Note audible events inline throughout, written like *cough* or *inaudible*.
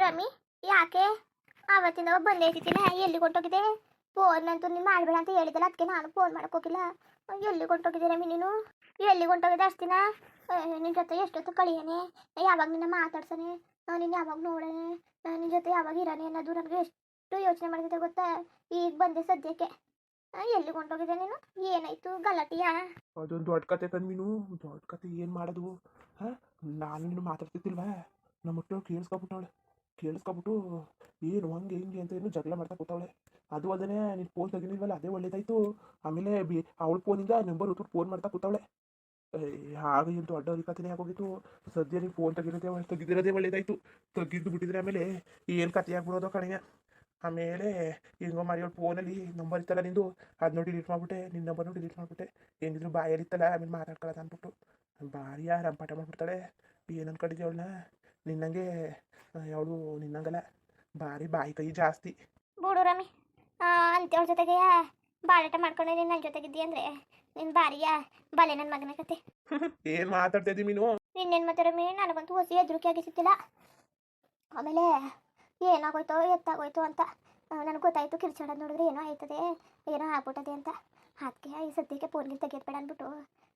ರಮಿ, ಯಾಕೆ? ಆವತ್ತಿಂದ ಬಂದೈತಿಲ್ಲ ಎಲ್ಲಿ ಕೊಟ್ಟೋಗಿದೆ ಫೋನ್ ಅಂತೂ ನೀನು ಮಾಡಬೇಡ ಅಂತ ಹೇಳಿದಲ್ಲ. ಅದಕ್ಕೆ ನಾನು ಫೋನ್ ಮಾಡಕ್ ಹೋಗಿಲ್ಲ. ಎಲ್ಲಿ ಕೊಟ್ಟೋಗಿದೆ ರಮಿ ನೀನು? ಎಲ್ಲಿ ಕೊಟ್ಟೋಗಿದೆ ಅಷ್ಟು ದಿನ? ನಿನ್ನ ಜೊತೆ ಎಷ್ಟೊತ್ತು ಕಳಿಯಾನೆ? ಯಾವಾಗ ನಿನ್ನ ಮಾತಾಡ್ಸಾನೆ? ನಿನ್ನ ಯಾವಾಗ ನೋಡಾನೆ? ನಿನ್ನ ಜೊತೆ ಯಾವಾಗ ಇರಾನೆ ಅನ್ನೋದು ನನಗೆ ಎಷ್ಟು ಯೋಚನೆ ಮಾಡಿದೆ ಗೊತ್ತಾ? ಈಗ ಬಂದೆ ಸದ್ಯಕ್ಕೆ. ಎಲ್ಲಿ ಕೊಂಡೋಗಿದೆ ನೀನು? ಏನಾಯ್ತು? ಗಲಾಟಿಯಾ? ಅದೊಂದು ದೊಡ್ಡ ಕತೆ ಕಣ್ಮೀನು. ದೊಡ್ಡ ಕತೆ ಏನು ಮಾಡೋದು? ಹಾಂ? ನಾನು ನೀನು ಮಾತಾಡ್ತಿದ್ದಿಲ್ವಾ? ನಮ್ಮ ಕೇಳಿಸ್ಕೊಬಿಟ್ಟವಳೆ ಕೇಳಿಸ್ಕೊಬಿಟ್ಟು, ಏನು ಹಂಗೆ, ಹಿಂಗೆ ಅಂತ ಏನು ಜಗಳ ಮಾಡ್ತಾ ಕೂತವಳೆ. ಅದು ಅಲ್ಲದೆ ನೀನು ಫೋನ್ ತೆಗಿಲಿಲ್ವಲ್ಲ ಅದೇ ಒಳ್ಳೇದಾಯ್ತು. ಆಮೇಲೆ ಬಿ, ಅವಳ ಫೋನಿಂದ ನಂಬರ್ ಉತ್ತು ಫೋನ್ ಮಾಡ್ತಾ ಕೂತವಳೆ. ಹಾಗೆ ಎಂತೂ ಅಡ್ಡ ಕಥೆನೇ ಆಗೋಗಿತ್ತು. ಸದ್ಯ ನೀವು ಫೋನ್ ತೆಗಿರೋದೇ ತೆಗೆದಿರೋದೇ ಒಳ್ಳೇದಾಯ್ತು. ತೆಗಿದ್ದು ಬಿಟ್ಟಿದ್ರೆ ಆಮೇಲೆ ಏನು ಕತೆ ಆಗ್ಬಿಡೋದು ಕಣಿಗೆ ಆಮೇಲೆ ಹೆಂಗೋ ಮಾಡಿ ಫೋನಲ್ಲಿ ನಂಬರ್ ಇತ್ತಲ್ಲ ನಿಂದು ಅದನ್ನ ಡಿಲೀಟ್ ಮಾಡಿಬಿಟ್ಟೆ ನಿನ್ನ ನಂಬರ್ನು ಡಿಲೀಟ್ ಮಾಡಿಬಿಟ್ಟೆ. ಏನಿದ್ರು ಬಾಯಲ್ಲಿ ಇತ್ತಲ್ಲ, ಆಮೇಲೆ ಮಾತಾಡ್ಕೊಳ್ಳೋದು ಅಂದ್ಬಿಟ್ಟು. ಭಾರಿ ರಂಪಾಟ ಮಾಡ್ಬಿಡ್ತಾಳೆ. ಏನು ಅನ್ಕೊಂಡಿದ್ದೆ ಅವಳನ್ನ? ನಿನ್ನಂಗೆ ಅವಳು ನಿನ್ನಂಗಲ್ಲ. ಭಾರಿ ಬಾಯಿ ಕೈ ಜಾಸ್ತಿ. ಬೂಡು ರಮಿ ಅಂತೇಳ ಜೊತೆಗೆ ಬಾಳಾಟ ಮಾಡ್ಕೊಂಡು ನೀನು ನನ್ನ ಜೊತೆಗಿದ್ದಿ ಅಂದರೆ ನಿನ್ನ ಬಾರಿಯ ಬಲೆ ನನ್ನ ಮಗನ ಕತೆ. *laughs* ಏನು ಮಾತಾಡ್ತಾ ನೀನು ಇನ್ನೇನು ಮತ್ತೆ ರಮಿ ನನಗಂತೂ ಹೊಸಿ ಹೆದರಿಕೆ ಆಗಿಸಿತ್ತಿಲ್ಲ ಆಮೇಲೆ ಏನಾಗೋಯ್ತೋ ಎತ್ತಾಗೋಯ್ತು ಅಂತ ನನಗೆ ಗೊತ್ತಾಯ್ತು ಕಿರ್ಚಾಡೋದು ನೋಡಿದ್ರೆ ಏನೋ ಆಯ್ತದೆ ಏನೋ ಆಗ್ಬಿಟ್ಟದೆ ಅಂತ. ಅದಕ್ಕೆ ಈ ಸದ್ಯಕ್ಕೆ ಫೋನ್ಗಿಲ್ ತೆಗಿಯೋದು ಬೇಡ ಅಂದ್ಬಿಟ್ಟು.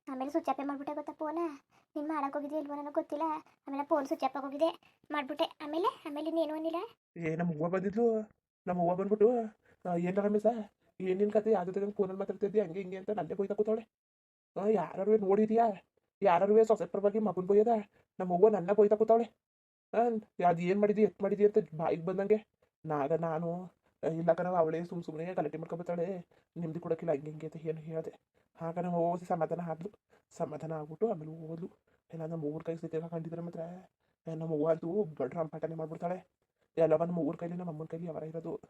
ಆಮೇಲೆ ಸ್ವಿಚ್ ಆಫೇ ಮಾಡಿಬಿಟ್ಟೆ ಗೊತ್ತಾ ಫೋನ ನೀನು ಮಾಡಕ್ಕೆ ಹೋಗಿದ್ದೆ ಇಲ್ವೋ ನನಗೆ ಗೊತ್ತಿಲ್ಲ. ಆಮೇಲೆ ಫೋನ್ ಸ್ವಿಚ್ ಆಫ್ ಮಾಡಿಬಿಟ್ಟೆ. ಆಮೇಲೆ ಆಮೇಲೆ ಇನ್ನೇನು ಅನ್ನಿಲ್ಲ ಏ ನಮ್ಮ ಹೂವ ಬಂದಿದ್ಲು. ನಮ್ಮ ಹೂವ ಬಂದ್ಬಿಟ್ಟು ಏನು ರಮೇಶ? ಏನಿನ ಕತೆ? ಯಾವ್ದು ಜೊತೆ ಫೋನಲ್ಲಿ ಮಾತಾಡ್ತಿದ್ದೆ ಹಂಗೆ ಹಿಂಗೆ ಅಂತ ನಲ್ಲೇ ಬೈತಾ ಕೂತಾವಳೆ. ಯಾರು ನೋಡಿದ್ಯಾ? ಯಾರು ಸೊಸೆ ಪರವಾಗಿ ಮಗನ ಬೈಯದ ನಮ್ಮ ಹೂವ ನನ್ನ ಬೈತಾ ಕೂತಾವಳೆ. ಅದು ಏನು ಮಾಡಿದಿ ಎತ್ ಮಾಡಿದಿ ಅಂತ ಬಾಯಿಗೆ ಬಂದಂಗೆ. ನಾಗ ನಾನು ಇಲ್ಲ ಕಣವ ಅವಳೇ ಸುಮ್ ಸುಮ್ಮನೆ ಗಲಾಟೆ ಮಾಡ್ಕೊಬತ್ತಾಳೆ ನಿಮ್ದು ಕೊಡೋಕ್ಕಿಲ್ಲ ಹಂಗೆ ಹಿಂಗೆ ಅಂತ ಏನು ಹೇಳಿದೆ. ಆಗ ನಮ್ಮ ಹೋಗಿ ಸಮಾಧಾನ ಆದ್ಲು. ಸಮಾಧಾನ ಆಗ್ಬಿಟ್ಟು ಆಮೇಲೆ ಓದ್ಲು ಇಲ್ಲ ನಮ್ಮ ಊರ ಕೈ ಸ್ಥಿತಿ ಕಂಡಿದ್ರೆ ಮಾತ್ರ. ನಮ್ಮ ಅವ್ವ ಅಂತೂ ದೊಡ್ಡ ರಂಪಾಟನೆ ಮಾಡ್ಬಿಡ್ತಾಳೆ. ಎಲ್ಲ ನಮ್ಮ ಊರ ಕೈಲಿ ನಮ್ಮ ಅಮ್ಮನ ಕೈಲಿ ಅವರ ಇರೋದು.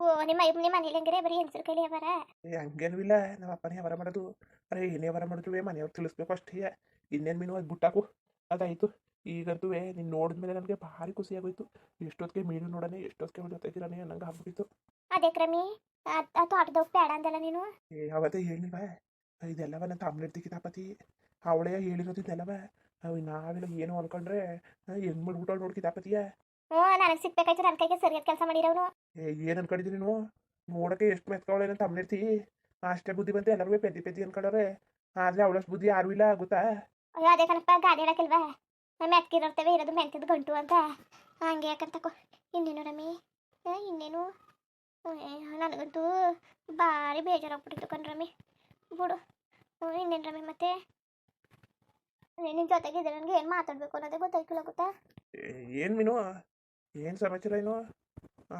ಓ ನಿಮ್ಮ ನಿಮ್ಮ ಮನೇಲಿ ಹೆಂಗ್ರೆ? ಬರೀ ಹೆಂಗಸ್ರ ಕೈಲಿ ಅವರ? ಏ ಹಂಗೇನೂ ಇಲ್ಲ. ನಮ್ಮ ಅಪ್ಪನೇ ಅವರ ಮಾಡೋದು. ಅರೆ ಏನೇ ಅವರ ಮಾಡಿದ್ರು ಮನೆಯವ್ರು ತಿಳಿಸ್ಬೇಕು ಅಷ್ಟೇ. ಇನ್ನೇನು ಮೀನು ಅದು ಬಿಟ್ಟಾಕು. ಅದಾಯಿತು. ಈಗಂತೂ ನೀನು ನೋಡಿದ್ಮೇಲೆ ನನಗೆ ಭಾರಿ ಖುಷಿ ಆಗೋಯ್ತು. ಎಷ್ಟೊತ್ತಿಗೆ ಮೀನು ನೋಡೋಣ ಎಷ್ಟೊತ್ತಿಗೆ ಅವನ ಜೊತೆಗಿರಾನೆ ನಂಗೆ ಆಗ್ಬಿಟ್ಟಿತ್ತು. ಅದೇ ಕ್ರಮಿ ಆ ತೋಟದವ್ ಬೇಡ ಅಂದಲ್ಲ ನೀನು? ಏ ಅವತ್ತೇ ಹೇಳಿಲ್ವ? ಇದೆಲ್ಲವ ನನ್ನ ತಮ್ಮನಿರ್ತಿ ಕಿತಾಪತಿ ಅವಳೇ ಹೇಳಿರೋದು ಇದೆಲ್ಲವ ನಾವೆಲ್ಲ ಏನು ಅನ್ಕೊಂಡ್ರೆ ಹೆಂಗ್ ಮಾಡ್ಬಿಟ್ಟು ನೋಡಿ ಕಿತಾಪತಿಯ ಹ್ಞೂ ನನಗೆ ಸಿಗ್ಬೇಕಾಯ್ತು ನನ್ನ ಕೈಗೆ ಸರಿಯಾದ ಕೆಲಸ ಮಾಡಿರೋನು. ಏ ಏನು ಅನ್ಕೊಂಡಿದ್ದೀನಿ ನೀನು? ನೋಡೋಕೆ ಎಷ್ಟು ಮೆತ್ಕೊಳ್ಳೆ ನನ್ನ ತಮ್ಮನಿರ್ತಿ ಅಷ್ಟೇ ಬುದ್ಧಿ ಬಂತು ಎಲ್ಲರೂ ಪೆದ್ದಿ ಪೆದ್ದಿ ಅನ್ಕೊಂಡವ್ರೆ ಆದರೆ ಅವಳಷ್ಟು ಬುದ್ಧಿ ಯಾರೂ ಇಲ್ಲ ಗೊತ್ತಾ? ಅಯ್ಯೋ ಅದೇ ಕಣಪ್ಪ ಗಾಡಿ ಹೇಳಕ್ಕಿಲ್ವಾ? ಮೆತ್ಕಿರ್ತೇವೆ ಇರೋದು ಮೆಂತ್ಯದ ಗಂಟು ಅಂತ. ಹಂಗೆ ಯಾಕಂತಕೋ ಇನ್ನೇನು ರಮಿ? ಏ, ಇನ್ನೇನು? ನನಗಂತೂ ಭಾರಿ ಬೇಜಾರಾಗ್ಬಿಟ್ಟಿತ್ತು ಕಣ್ ರಮಿ. ಬಿಡು. ಇನ್ನೇನು ರಮಿ ಮತ್ತೆ? ನಿನ್ನ ಜೊತೆಗಿದ್ರೆ ನನಗೆ ಏನು ಮಾತಾಡಬೇಕು ಅನ್ನೋದೇ ಗೊತ್ತಾಯ್ತಿಲ್ಲ ಗೊತ್ತಾ? ಏನು ಮೀನು? ಏನು ಸಮಾಚಾರ ಏನು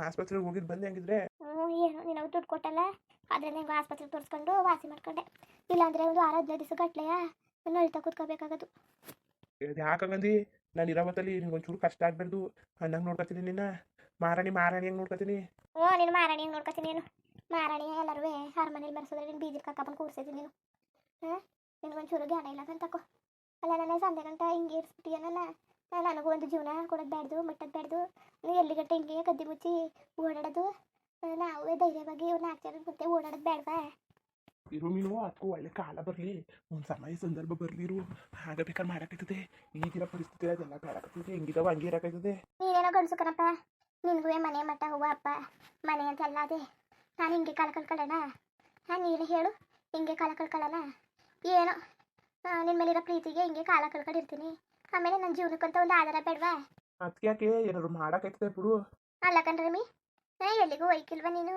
ಆಸ್ಪತ್ರೆಗೆ ಹೋಗಿದ್ದು ಬಂದೆ ಹಂಗಿದ್ರೆ. ಹ್ಞೂ ಏನು ನೀನು ದುಡ್ಡು ಕೊಟ್ಟಲ್ಲ? ಆದರೆ ನಂಗೆ ಆಸ್ಪತ್ರೆಗೆ ತೋರಿಸ್ಕೊಂಡು ವಾಸಿ ಮಾಡ್ಕೊಂಡೆ. ಇಲ್ಲಾಂದರೆ ಒಂದು ಆರು ಹದಿನೈದು ದಿವಸ ಗಟ್ಲೆಯ? ನಳ್ತಾ ಕೂತ್ಕೋಬೇಕಾಗದು. ಇದು ಯಾಕಂಗಂದು ನಾನು ಇರಬತ್ತಲ್ಲಿ ನಿಂಗೆ ಒಂಚೂರು ಕಷ್ಟ ಆಗಬಾರ್ದು. ಹಂಗೆ ನೋಡ್ಕೊತೀನಿ ನಿನ್ನ. ಮಾರಾಣಿ ಮಾರಾಣಿ ಹೆಂಗೆ ನೋಡ್ಕೊತೀನಿ? ಓ ನೀನು ಮಾರಾಣಿ ಹೆಂಗೆ ನೋಡ್ಕೊತೀನಿ ನೀನು? ಮಾರಾಣಿ ಎಲ್ಲರೂ ಅರಮನೇಲಿ ಬರ್ಸಿದ್ರೆ ನೀನು ಬೀಜದ ಕಕ್ಕಪ್ಪನ ಕೂರಿಸಿದ್ದೀನಿ ನೀನು? ಹಾಂ? ನಿನಗೊಂಚೂರು ಜ್ಞಾನ ಇಲ್ಲ ಅಂತ ತಕೋ ಅಲ್ಲ ನನ್ನ ಸಂಜೆ ಗಂಟ ಹಿಂಗೆ ಇರಿಸ್ಬಿಟ್ಟಿಯನಲ್ಲ? ನನಗೂ ಒಂದು ಜೀವನ ಕೊಡೋದು ಬ್ಯಾಡ್ದು, ಮಟ್ಟದ ಬ್ಯಾಡ್ದು. ನೀವು ಎಲ್ಲಿ ಗಂಟೆ ಹಿಂಗೆ ಕದ್ದಿ ಮುಚ್ಚಿ ಓಡಾಡೋದು? ನಾವೇ ಧೈರ್ಯವಾಗಿ ನಾಲ್ಕು ಜನ ಮುಂದೆ ಓಡಾಡೋದು ಬೇಡವಾ ಇರು ಮೀನು ಅದಕ್ಕೂ ಒಳ್ಳೆ ಕಾಲ ಬರಲಿ ಒಂದು ಸಮಯ ಸಂದರ್ಭ ಬರಲಿ ಇರು. ಆಗ ಬೇಕಾದ್ರೆ ಮಾಡೋಕ್ಕಾಯ್ತದೆ ಈಗಿರೋ ಪರಿಸ್ಥಿತಿ ಅದೆಲ್ಲ ಬೇಡಕತ್ತದೆ ಹೆಂಗಿದಾವ ಹಂಗೆ ಇರೋಕ್ಕಾಯ್ತದೆ ನೀನೇನೋ ಗಂಡಸು ಕಣಪ್ಪ. ನಿನಗೂ ಮನೆ ಮಠ ಹೂವ ಅಪ್ಪ. ಮನೆ ಅಂತ ಎಲ್ಲ ಅದೇ. ನಾನು ಹಿಂಗೆ ಕಾಲ ಕಳ್ಕೊಳ್ಳೋಣ ಹಾಂ ನೀನು ಹೇಳು. ಹಿಂಗೆ ಕಾಲ ಕಳ್ಕೊಳ್ಳೋಣ ಏನೋ. ನಿನ್ನ ಮೇಲಿರೋ ಪ್ರೀತಿಗೆ ಹಿಂಗೆ ಕಾಲ ಕಳ್ಕೊಂಡಿರ್ತೀನಿ. ಆಮೇಲೆ ನನ್ನ ಜೀವನಕ್ಕಂತ ಒಂದು ಆಧಾರ ಬೇಡವಾ? ಅದಕ್ಕೆ ಯಾಕೆ? ಏನಾದ್ರು ಮಾಡೋಕ್ಕಾಯ್ತದೆ ಬಿಡು. ಅಲ್ಲ ಕಣ್ರಮಿ ಎಲ್ಲಿಗೂ ಒಯ್ಕಿಲ್ವ ನೀನು?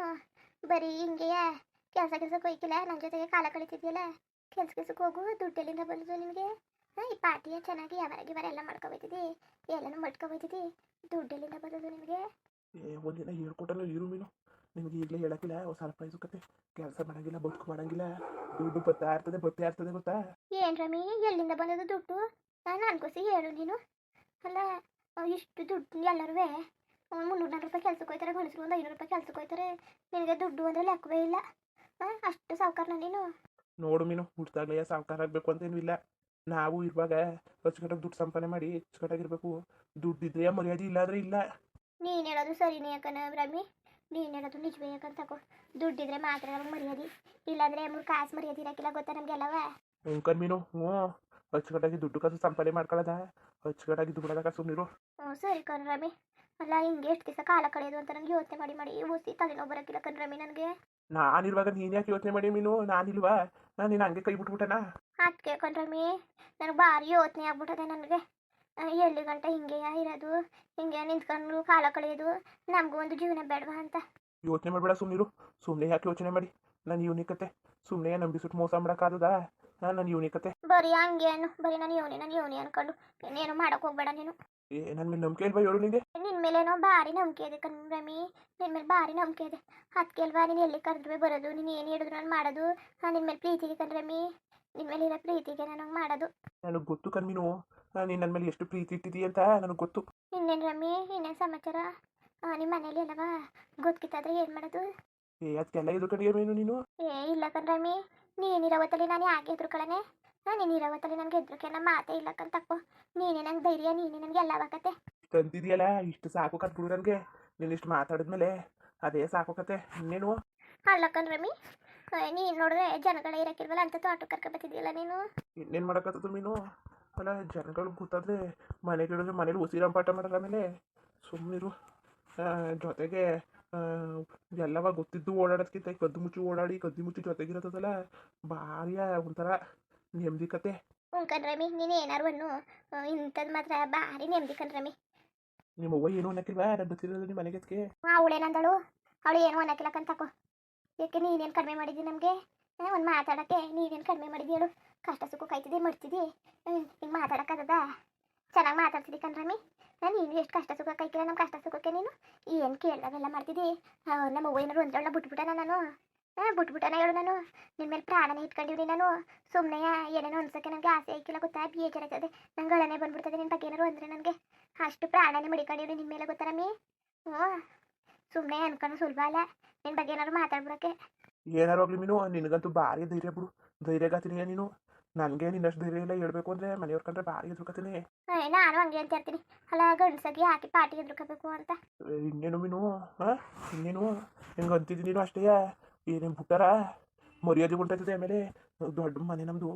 ಬರೀ ಹಿಂಗೆಯ? ಕೆಲಸ ಕೆಲಸಕ್ಕೆ ಹೋಯ್ಕಿಲ್ಲ ನನ್ನ ಜೊತೆಗೆ ಕಾಲ ಕಳಿತಿದ್ಯಲ್ಲ ಕೆಲ್ಸ ಕೆಲಸಕ್ಕೆ ಹೋಗು ದುಡ್ಡೆಲ್ಲಿಂದ ಬಂದು ನಿನಗೆ ಹಾಂ ಈ ಪಾರ್ಟಿಯ ಚೆನ್ನಾಗಿ ಯಾವಾಗ ಇವರ ಎಲ್ಲ ಮಾಡ್ಕೊಬೈತಿದ್ದಿ ಎಲ್ಲನೂ ಮಟ್ಕೊಬೈತಿದ್ದಿ ದುಡ್ಡೆಲ್ಲಿಂದ ಬಂದಿದ್ದು ನಿನಗೆ ಏ ಒಂದಿನ ಹೇಳ್ಕೊಟ್ಟಲ್ಲ ಇರು ಮೀನು. ನಿಮಗೆ ಈಗಲೇ ಹೇಳಕ್ಕಿಲ್ಲ ಸರ್ಪ್ರೈಸ್ ಕತೆ. ಕೆಲಸ ಮಾಡಂಗಿಲ್ಲ ಬದುಕು ಮಾಡಂಗಿಲ್ಲ ದುಡ್ಡು ಬರ್ತಾ ಇರ್ತದೆ ಬರ್ತಾ ಇರ್ತದೆ ಗೊತ್ತಾ? ಏನ್ ರಮಿ ಎಲ್ಲಿಂದ ಬಂದದ್ದು ದುಡ್ಡು? ನಾನು ಅನ್ಕೋಸಿ ಹೇಳು ನೀನು. ಅಲ್ಲ ಇಷ್ಟು ದುಡ್ಡು ಎಲ್ಲರೂ ಮುನ್ನೂರು ನಾಲ್ಕು ರೂಪಾಯಿ ಕೆಲ್ಸಕ್ಕೆ ಹೋಯ್ತಾರೆ ಗಂಡಸರು ಒಂದು ಐನೂರು ರೂಪಾಯಿ ಕೆಲ್ಸಕ್ಕೆ ಹೋಯ್ತಾರೆ ನಿನಗೆ ದುಡ್ಡು ಅಂದರೆ ಲೆಕ್ಕವೇ ಇಲ್ಲ. ಅಷ್ಟು ಸಾವುಕಾರನ ನೀನು? ನೋಡು ಮೀನು ಹುಟ್ಟಾಗ್ಲೇ ಸಾವುಕಾರ ಆಗಬೇಕು ಅಂತೇನು ಇಲ್ಲ. ನಾವು ಇರುವಾಗ ಅಚ್ಚುಕಟ್ಟಾಗಿ ದುಡ್ಡು ಸಂಪಾದನೆ ಮಾಡಿ ಅಚ್ಚುಕಟ್ಟಾಗಿರ್ಬೇಕು ದುಡ್ಡಿದ್ರೆ ಮರ್ಯಾದೆ ಇಲ್ಲ ಅಂದ್ರೆ ಇಲ್ಲ. ನೀನು ಹೇಳೋದು ಸರಿನೇ ಯಾಕನ ರಮಿ ನೀನು ಹೇಳೋದು ನಿಜವೇ ಯಾಕಂತ ತಕೋ ದುಡ್ಡಿದ್ರೆ ಮಾತ್ರ ನಮಗೆ ಮರ್ಯಾದೆ. ಇಲ್ಲಾಂದ್ರೆ ಮೂರು ಕಾಸು ಮರ್ಯಾದೆ ಇರಕ್ಕಿಲ್ಲ ಗೊತ್ತಾ ನಮಗೆಲ್ಲವ ಅಂಕನ್ ಮೀನು ಹ್ಞೂ. ಅಚ್ಚುಕಟ್ಟಾಗಿ ದುಡ್ಡು ಕಾಸು ಸಂಪಾದನೆ ಮಾಡ್ಕೊಳ್ಳೋದ ಅಚ್ಚುಕಟ್ಟಾಗಿ ದುಡ್ಡೋದಾಗ ಸುಮ್ಮನಿರು ಹ್ಞೂ ಸರಿ ಕಣ್ ರಾಮಿ ಅಲ್ಲ ಹಿಂಗೆ ಎಷ್ಟು ದಿವಸ ಕಾಲ ಕಳೆಯೋದು ಅಂತ ನನಗೆ ಯೋಚನೆ ಮಾಡಿ ಮಾಡಿ. ಊಸಿ ತಲೆನೋವು ಬರೋಕ್ಕಿಲ್ಲ ರಮಿ ನನಗೆ. ನಾನಿರುವಾಗ ನೀನು ಯಾಕೆ ಯೋಚನೆ ಮಾಡಿ ಮೀನು? ನಾನಿಲ್ವಾ? ನಾನು ನೀನು ಹಂಗೆ ಕೈ ಬಿಟ್ಬಿಟ್ಟನಾ? ಅದಕ್ಕೆ ಕಣ್ರಮ್ಮಿ ನನಗೆ ಭಾರಿ ಯೋಚನೆ ಆಗ್ಬಿಟ್ಟದೆ ನನಗೆ. ಎಲ್ಲಿ ಗಂಟ ಹಿಂಗೆ ಇರೋದು? ಹಿಂಗೆ ನಿಂತ್ಕೊಂಡು ಕಾಲ ಕಳೆಯೋದು? ನಮಗೂ ಒಂದು ಜೀವನ ಬೇಡವಾ ಅಂತ. ಯೋಚನೆ ಮಾಡಬೇಡ ಸುಮ್ಮನಿರು ಸುಮ್ನೆ ಯಾಕೆ ಯೋಚನೆ ಮಾಡಿ? ನನ್ನ ಯೂನಿಕತೆ. ಸುಮ್ಮನೆ ನಂಬಿಸ್ಬಿಟ್ಟು ಮೋಸ ಮಾಡೋಕ್ಕಾಗದಾ ನನ್ನ ಯೂನಿಕತೆ. ಬರೀ ಹಂಗೇನು ಬರೀ ನಾನು ಯೋನಿ ನಾನು ಯೋನಿ ಅನ್ಕೊಂಡು. ಇನ್ನೇನು ಮಾಡೋಕೆ ಹೋಗ್ಬೇಡ ನೀನು. ಏ ನನ್ನ ಮೇಲೆ ನಂಬಿಕೆ ಇಲ್ವಾ ಹೇಳು ನಿಂಗೆ? ಮೇಲೇನೋ ಭಾರಿ ನಂಬಿಕೆ ಇದೆ ರಮಿ. ನಿನ್ನ ಮೇಲೆ ಭಾರಿ ನಂಬಿಕೆ ಇದೆ ಅದಕ್ಕೆ ಅಲ್ವಾ ನೀನು ಎಲ್ಲಿ ಕರೆದ್ರೂ ಬರೋದು? ನೀನು ಏನು ಹೇಳಿದ್ರು ನಾನು ಮಾಡೋದು? ನಿನ್ನ ಮೇಲೆ ಪ್ರೀತಿಗೆ ಕಣ್ರಮಿ ನಿನ್ನ ಮೇಲೆ ಇರೋ ಪ್ರೀತಿಗೆ ನಾನು ಹಂಗೆ ಮಾಡೋದು. ನನಗೆ ಗೊತ್ತು ಕಣ್ಮೀನು ನೀನು ನನ್ನ ಮೇಲೆ ಎಷ್ಟು ಪ್ರೀತಿ ಇಟ್ಟಿದ್ದೀಯ ಅಂತ ನನಗೆ ಗೊತ್ತು. ಇನ್ನೇನು ರಮಿ? ಇನ್ನೇನು ಸಮಾಚಾರ? ನಿಮ್ಮ ಮನೇಲಿ ಎಲ್ಲವ? ಗೊತ್ತಿತ್ತಾದ್ರೆ ಏನು ಮಾಡೋದು? ಏ ಅದಕ್ಕೆಲ್ಲ ಇದು ಕಡೆಗೆ ಮೀನು ನೀನು? ಏ ಇಲ್ಲ ಕಣ್ರಮಿ ನೀನಿರೋ ಹೊತ್ತಲ್ಲಿ ನಾನು ಯಾಕೆ ಎದುರುಕೊಳ್ಳನೆ ಹಾಂ ನೀನು ಇರೋವತ್ತಲ್ಲಿ ನನಗೆ ಎದುರುಕೆ ನಮ್ಮ ಮಾತೇ ಇಲ್ಲ ತಪ್ಪು. ನೀನೇ ನಂಗೆ ಧೈರ್ಯ ನೀನೇ ನನಗೆ ಎಲ್ಲ ಆಗತ್ತೆ ತಂತಿದೆಯಲ್ಲ ಇಷ್ಟು ಸಾಕು ಕತ್ಬಿಡು ನನಗೆ. ನೀನು ಇಷ್ಟು ಮಾತಾಡಿದ್ಮೇಲೆ ಅದೇ ಸಾಕು ಕತೆ. ಇನ್ನೇನು ಅಲ್ಲ ರಮಿ ನೀನು ನೋಡಿದ್ರೆ ಜನಗಳ ಇರಕ್ಕಿಲ್ವಲ್ಲ ಅಂತ ತೋಟ ಕರ್ಕೊಬತ್ತಿದ್ಯಲ್ಲ ನೀನು? ಇನ್ನೇನು ಮಾಡೋಕ್ಕತ್ತದ ನೀನು ಅಲ್ಲ ಜನಗಳು ಗೊತ್ತಾದ್ರೆ ಮನೆಗಳಿಗೆ ಮನೇಲಿ ಉಸಿರಂಪಾಟ ಮಾಡಲ್ಲ ಮೇಲೆ ಸುಮ್ಮನಿರು ಜೊತೆಗೆ ಎಲ್ಲವ ಗೊತ್ತಿದ್ದು ಓಡಾಡೋದಕ್ಕಿಂತ ಕದ್ದು ಮುಚ್ಚಿ ಓಡಾಡಿ ಕದ್ದು ಮುಚ್ಚಿ ಜೊತೆಗಿರೋದಲ್ಲ ಭಾರಿ ಒಂಥರ ನೆಮ್ಮದಿ ಕತೆ. ಹ್ಞೂ ರಮಿ ನೀನು ಏನಾರು ಅನ್ನು ಇಂಥದ್ದು ಮಾತ್ರ ಭಾರಿ ನೆಮ್ಮದಿ ಕಣ್ರಮ್ಮಿ ನಿಮ್ಮ ಅವ್ವ ಏನು ಅನ್ನಕ್ಕಿಲ್ವಾ ನಾನು ಗೊತ್ತಿರೋದು ನಿಮ್ಮ ಮನೆಗೆ ಹಾ ಅವಳೇನಂದಳು ಅವಳು ಏನು ಅನ್ನಕ್ಕಿಲ್ಲ ತಕೋ ಯಾಕೆ ನೀನೇನು ಕಡಿಮೆ ಮಾಡಿದಿ ನಮಗೆ ಒಂದು ಮಾತಾಡೋಕ್ಕೆ ನೀನೇನು ಕಡಿಮೆ ಮಾಡಿದ್ದಿ ಹೇಳು. ಕಷ್ಟ ಸುಖ ಕಾಯ್ತಿದ್ದೆ, ಮಾಡ್ತಿದ್ದಿ. ಹಿಂಗೆ ಮಾತಾಡೋಕ್ಕದ ಚೆನ್ನಾಗಿ ಮಾತಾಡ್ತಿದ್ದಿ ಕಣ್ರಮ್ಮಿ ನಾನು ನೀನು ಎಷ್ಟು ಕಷ್ಟ ಸುಖ ಕಾಯ್ಕಿಲ್ಲ ನಮ್ಮ ಕಷ್ಟ ಸುಖಕ್ಕೆ ನೀನು? ಏನು ಕೇಳಿದಾಗೆಲ್ಲ ಮಾಡ್ತಿದ್ದಿ ನಮ್ಮ ಅವ್ವ ಏನಾರು ಒಂದೊಳ್ಳೆ ಬಿಟ್ಬಿಟ್ಟಣ ನಾನು? ಹಾಂ ಬಿಟ್ಬಿಟ್ಟನ ಹೇಳು ನಾನು. ನಿನ್ನ ಮೇಲೆ ಪ್ರಾಣನೇ ಇಟ್ಕೊಂಡಿವ್ರಿ ನಾನು. ಸುಮ್ಮನೆ ಏನೇನೋ ಅನ್ಸೋಕ್ಕೆ ನನಗೆ ಆಸೆ ಐಕಿಲ್ಲ ಗೊತ್ತಾ? ಬೇಜಾರಾಗ್ತದೆ. ನಂಗೆ ಅಳನೆ ಬಂದ್ಬಿಡ್ತದೆ ನಿನ್ನ ಬಗ್ಗೆ ಏನಾರು ಅಂದರೆ ನನಗೆ ಅಷ್ಟು ಪ್ರಾಣನೇ ಮಡಿಕೊಂಡಿವ್ರಿ ನಿನ್ನ ಮೇಲೆ ಗೊತ್ತಾರಮ್ಮಿ ಹ್ಞೂ. ಸುಮ್ಮನೆ ಅನ್ಕೊಂಡು ಸುಲಭ ಅಲ್ಲ. ನಿನ್ನ ಬಗ್ಗೆ ಏನಾರು ಮಾತಾಡ್ಬಿಡಕ್ಕೆ. ಏನಾರು ಆಗ್ಲಿ ಮೀನು ನಿನಗಂತೂ ಭಾರಿ ಧೈರ್ಯ ಬಿಡು. ಧೈರ್ಯಗಾತಿನಿಯ ನೀನು? ನನಗೆ ನಿನ್ನಷ್ಟು ಧೈರ್ಯ ಇಲ್ಲ ಹೇಳ್ಬೇಕು ಅಂದರೆ ಮನೆಯವ್ರ ಕಂಡ್ರೆ ಭಾರಿ ಎದುರ್ಕತೀನಿ ನಾನು ಹಂಗೆ ಅಂತ ಹೇಳ್ತೀನಿ ಅಲ್ಲ ಗಂಡಸಾಗಿ ಹಾಕಿ ಪಾಟಿ ಎದ್ರುಕೋಬೇಕು ಅಂತ. ಇನ್ನೇನು ಮೀನು? ಹಾಂ ಇನ್ನೇನು? ಹೆಂಗೆ ಅಂತಿದ್ದೀನಿ ನೀನು ಅಷ್ಟೇ? ಏನೇನು ಬಿಟ್ಟಾರ ಮರ್ಯಾದೆ ಉಂಟಾಯ್ತದೆ ಆಮೇಲೆ ದೊಡ್ಡ ಮನೆ ನಮ್ಮದು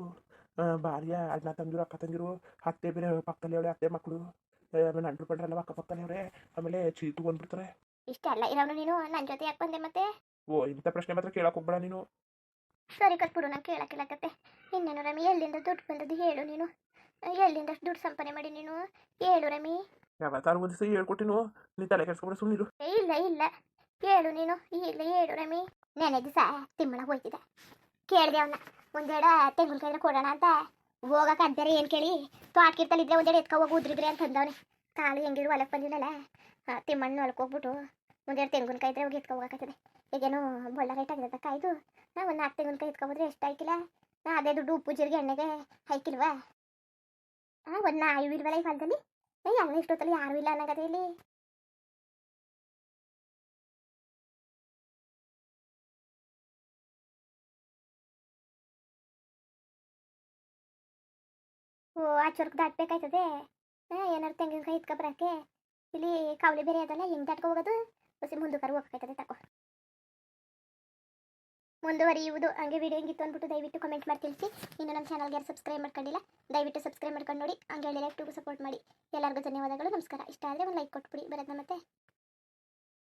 ಭಾರಿಯ ಅಣ್ಣ ತಂದಿರು ಅಕ್ಕ ತಂದಿರು ಅತ್ತೆ ಬೇರೆ ಪಕ್ಕದಲ್ಲಿ ಅವಳೆ ಅತ್ತೆ ಮಕ್ಕಳು ಆಮೇಲೆ ಅಂಟ್ರು ಪಡ್ರಲ್ಲ ಅಕ್ಕ ಪಕ್ಕದಲ್ಲಿ ಅವರೇ ಆಮೇಲೆ ಚೀತು ಬಂದ್ಬಿಡ್ತಾರೆ. ಇಷ್ಟೆಲ್ಲ ಇರೋನು ನೀನು? ನನ್ನ ಜೊತೆ ಯಾಕೆ ಬಂದೆ ಮತ್ತೆ? ಓ ಇಂಥ ಪ್ರಶ್ನೆ ಮಾತ್ರ ಕೇಳಕ್ಕೆ ಹೋಗ್ಬೇಡ ನೀನು. ಸರಿ ಕಟ್ಬಿಡು ನಾನು ಕೇಳಕ್ಕಿಲ್ಲಕತ್ತೆ ಇನ್ನೇನು ರಮಿ ಎಲ್ಲಿಂದ ದುಡ್ಡು ಬಂದದ್ದು ಹೇಳು ನೀನು. ಎಲ್ಲಿಂದ ದುಡ್ಡು ಸಂಪಾದನೆ ಮಾಡಿ ನೀನು? ಹೇಳು ರಮಿ. ಯಾವತ್ತಾರು ಒಂದು ದಿವಸ ಹೇಳ್ಕೊಟ್ಟಿನು ನೀ ತಲೆ ಕೆಡ್ಸ್ಕೊಂಡ್ರೆ ಸುಮ್ಮನಿರು ಇಲ್ಲ ಇಲ್ಲ. ಹೇಳು ನೀನು. ಇಲ್ಲ ಹೇಳು ರಮಿ. ನೆನೆ ದಿವಸ ತಿಮ್ಮಳ ಹೋಯ್ತಿದೆ ಕೇಳಿದೆ ಅವನ್ನ ಒಂದೆರಡ ತೆಂಗಿನಕಾಯಿ ಕೊಡೋಣ ಅಂತ. ಹೋಗಕ್ಕೆ ಅಂತಾರೆ ಏನು ಕೇಳಿ? ತೋಟಕ್ಕಿರ್ತಲ್ಲಿದ್ರೆ ಒಂದೆರಡು ಎತ್ಕೊ ಹೋಗಿ ಉದ್ರಿದ್ರೆ ಅಂತ ಅಂದವನೆ. ಕಾಳು ಹೆಂಗಿರು ಹೊಲಕ್ಕೆ ಬಂದಿನಲ್ಲ ತಿಮ್ಮಣ್ಣ ಹೊಲಕ್ಕೆ ಹೋಗ್ಬಿಟ್ಟು ಒಂದೆರಡು ತೆಂಗಿನಕಾಯಿ ಇದ್ರೆ ಹೋಗಿ ಎತ್ಕೊ ಹೋಗಕತ್ತದೆ ಈಗೇನು ಬೊಳ್ಳ ರೇಟ್ ಆಗಿದೆ ಕಾಯ್ದು ನಾ ಒಂದು ನಾಲ್ಕು ತೆಂಗಿನಕಾಯಿ ಎತ್ಕೊಬೋದ್ರೆ ಎಷ್ಟು ಆಯ್ಕಿಲ್ಲ ನಾ ಅದೇ ದುಡ್ಡು ಉಪ್ಪು, ಜೀರಿಗೆ, ಎಣ್ಣೆಗೆ ಹಾಕಿಲ್ವಾ? ಹಾಂ ಒಂದು ನಾಯಿ ಇಲ್ವಲ್ಲ ಈ ಕಾಲದಲ್ಲಿ ಏ ಅಲ್ಲ ಇಷ್ಟೊತ್ತಲ್ಲಿ ಯಾರೂ ಇಲ್ಲ ಅನ್ನೋ ಇಲ್ಲಿ ಓ, ಆ ಚೊರ್ಕ್ ದಾಟ್ಬೇಕಾಯ್ತದೆ ಏನಾರು ತೆಂಗಿನಕಾಯಿ ಇಟ್ಕೊಬರಕ್ಕೆ ಇಲ್ಲಿ ಕಾವಲಿ ಬೇರೆ ಅದಲ್ಲ, ಹೆಂಗೆ ದಾಟ್ಕೊ ಹೋಗೋದು. ಮುಂದೆ ಮುಂದಕ್ಕೆ ಹೋಗ್ಬೇಕಾಯ್ತದೆ, ತಕೋ. ಮುಂದುವರಿಯುವುದು. ಹಂಗೆ ವಿಡಿಯೋ ಹೆಂಗಿತ್ತು ಅಂದ್ಬಿಟ್ಟು ದಯವಿಟ್ಟು ಕಮೆಂಟ್ ಮಾಡಿ ತಿಳಿಸಿ. ಇನ್ನು ನಮ್ಮ ಚಾನಲ್ಗೆ ಯಾರು ಸಬ್ಸ್ಕ್ರೈಬ್ ಮಾಡ್ಕೊಂಡಿಲ್ಲ, ದಯವಿಟ್ಟು ಸಬ್ಸ್ಕ್ರೈಬ್ ಮಾಡ್ಕೊಂಡು ನೋಡಿ. ಹಂಗೆ ಹೇಳಿ ಲೈಕ್ ಸಪೋರ್ಟ್ ಮಾಡಿ. ಎಲ್ಲರಿಗೂ ಧನ್ಯವಾದಗಳು, ನಮಸ್ಕಾರ. ಇಷ್ಟ ಆದರೆ ಒಂದು ಲೈಕ್ ಕೊಟ್ಬಿಡಿ. ಬರೋದನ್ನ ಮತ್ತೆ.